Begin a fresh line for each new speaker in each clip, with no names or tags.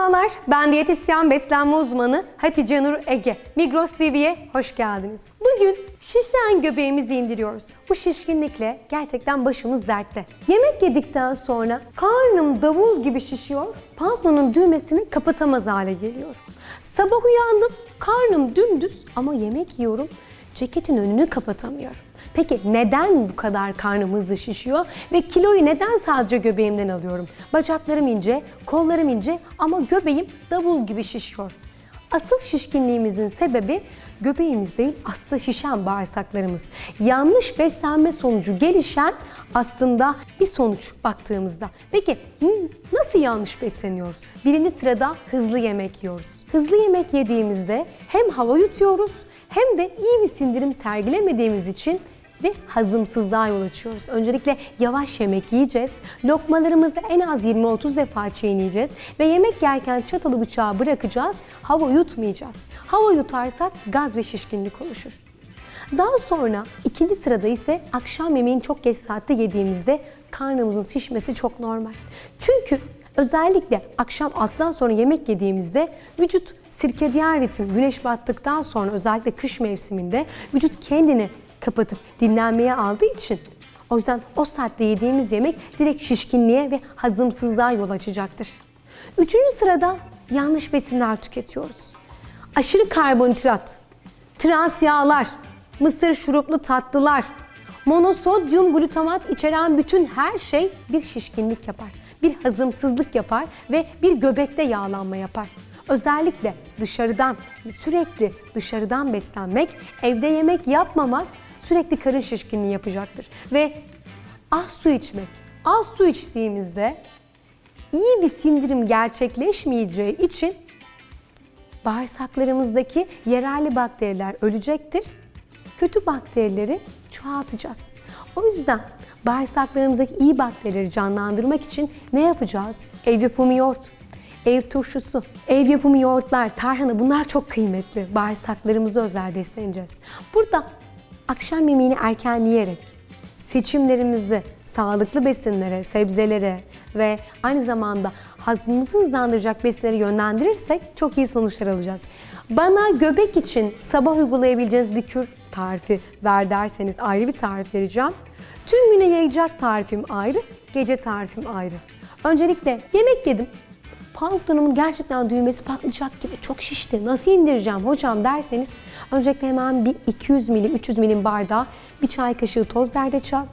Merhabalar, ben diyetisyen beslenme uzmanı Hatice Nur Ege. Migros TV'ye hoş geldiniz. Bugün şişen göbeğimizi indiriyoruz. Bu şişkinlikle gerçekten başımız dertte. Yemek yedikten sonra karnım davul gibi şişiyor, pantolonun düğmesini kapatamaz hale geliyor. Sabah uyandım, karnım dümdüz ama yemek yiyorum, ceketin önünü kapatamıyorum. Peki neden bu kadar karnım hızlı şişiyor ve kiloyu neden sadece göbeğimden alıyorum? Bacaklarım ince, kollarım ince ama göbeğim davul gibi şişiyor. Asıl şişkinliğimizin sebebi göbeğimiz değil aslında şişen bağırsaklarımız. Yanlış beslenme sonucu gelişen aslında bir sonuç baktığımızda. Peki nasıl yanlış besleniyoruz? Birinci sırada hızlı yemek yiyoruz. Hızlı yemek yediğimizde hem hava yutuyoruz hem de iyi bir sindirim sergilemediğimiz için ve hazımsızlığa yol açıyoruz. Öncelikle yavaş yemek yiyeceğiz. Lokmalarımızı en az 20-30 defa çiğneyeceğiz ve yemek yerken çatalı bıçağı bırakacağız. Hava yutmayacağız. Hava yutarsak gaz ve şişkinlik oluşur. Daha sonra ikinci sırada ise akşam yemeğini çok geç saatte yediğimizde karnımızın şişmesi çok normal. Çünkü özellikle akşam alttan sonra yemek yediğimizde vücut sirkediyen ritim güneş battıktan sonra özellikle kış mevsiminde vücut kendini kapatıp dinlenmeye aldığı için o yüzden o saatte yediğimiz yemek direkt şişkinliğe ve hazımsızlığa yol açacaktır. Üçüncü sırada yanlış besinler tüketiyoruz. Aşırı karbonhidrat, trans yağlar, mısır şuruplu tatlılar, monosodyum glutamat içeren bütün her şey bir şişkinlik yapar, bir hazımsızlık yapar ve bir göbekte yağlanma yapar. Özellikle dışarıdan, sürekli dışarıdan beslenmek, evde yemek yapmamak sürekli karın şişkinliği yapacaktır. Ve az su içmek, az su içtiğimizde iyi bir sindirim gerçekleşmeyeceği için bağırsaklarımızdaki yararlı bakteriler ölecektir. Kötü bakterileri çoğaltacağız. O yüzden bağırsaklarımızdaki iyi bakterileri canlandırmak için ne yapacağız? Ev yapımı yoğurt, ev turşusu, ev yapımı yoğurtlar, tarhana bunlar çok kıymetli. Bağırsaklarımıza özel besleneceğiz. Burada akşam yemeğini erken yiyerek seçimlerimizi sağlıklı besinlere, sebzelere ve aynı zamanda hazmımızı hızlandıracak besinlere yönlendirirsek çok iyi sonuçlar alacağız. Bana göbek için sabah uygulayabileceğiniz bir kür tarifi ver derseniz ayrı bir tarif vereceğim. Tüm güne yayacak tarifim ayrı, gece tarifim ayrı. Öncelikle yemek yedim. Pantolonumun gerçekten düğmesi patlayacak gibi çok şişti. Nasıl indireceğim hocam derseniz öncelikle hemen bir 200 milim 300 milim bardağa bir çay kaşığı toz zerdeçal,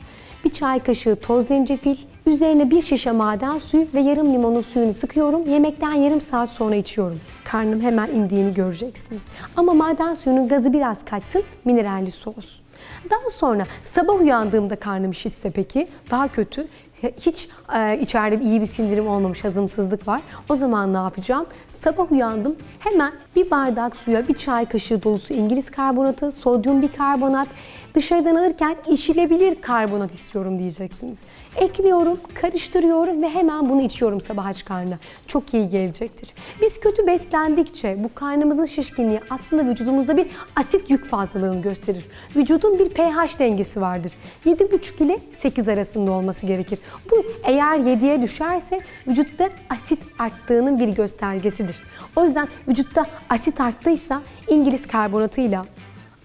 bir çay kaşığı toz zencefil, üzerine bir şişe maden suyu ve yarım limonun suyunu sıkıyorum. Yemekten yarım saat sonra içiyorum. Karnım hemen indiğini göreceksiniz. Ama maden suyunun gazı biraz kaçsın, mineralli su olsun. Daha sonra sabah uyandığımda karnım şişse peki daha kötü hiç e, içeride iyi bir sindirim olmamış, hazımsızlık var. O zaman ne yapacağım? Sabah uyandım. Hemen bir bardak suya bir çay kaşığı dolusu İngiliz karbonatı, sodyum bikarbonat, dışarıdan alırken içilebilir karbonat istiyorum diyeceksiniz. Ekliyorum, karıştırıyorum ve hemen bunu içiyorum sabah aç karnına. Çok iyi gelecektir. Biz kötü beslendikçe bu karnımızın şişkinliği aslında vücudumuzda bir asit yük fazlalığını gösterir. Vücudun bir pH dengesi vardır. 7,5 ile 8 arasında olması gerekir. Bu eğer 7'ye düşerse vücutta asit arttığının bir göstergesidir. O yüzden vücutta asit arttıysa İngiliz karbonatıyla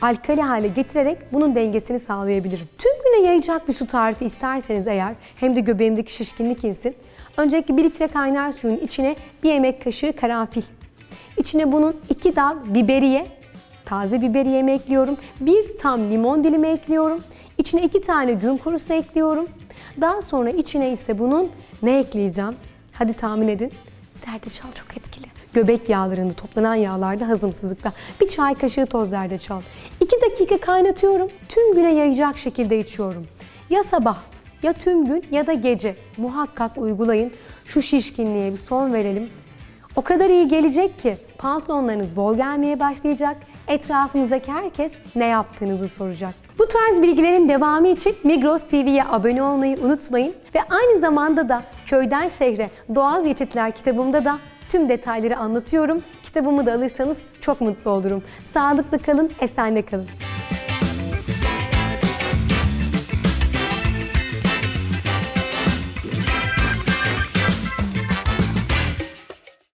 alkali hale getirerek bunun dengesini sağlayabilirim. Tüm güne yayacak bir su tarifi isterseniz eğer hem de göbeğimdeki şişkinlik insin. Öncelikle 1 litre kaynar suyun içine bir yemek kaşığı karanfil. İçine bunun 2 dal biberiye, taze biberiyemi ekliyorum. Bir tam limon dilimi ekliyorum. İçine 2 tane gün kurusu ekliyorum. Daha sonra içine ise bunun ne ekleyeceğim? Hadi tahmin edin. Zerdeçal çok etkili. Göbek yağlarında toplanan yağlarda hazımsızlıkta. Bir çay kaşığı toz zerdeçal. 2 dakika kaynatıyorum. Tüm güne yayacak şekilde içiyorum. Ya sabah ya tüm gün ya da gece muhakkak uygulayın. Şu şişkinliğe bir son verelim. O kadar iyi gelecek ki pantolonlarınız bol gelmeye başlayacak. Etrafınızdaki herkes ne yaptığınızı soracak. Bu tarz bilgilerin devamı için Migros TV'ye abone olmayı unutmayın. Ve aynı zamanda da Köyden Şehre Doğal Geçitler kitabımda da tüm detayları anlatıyorum. Kitabımı da alırsanız çok mutlu olurum. Sağlıklı kalın, esenle kalın.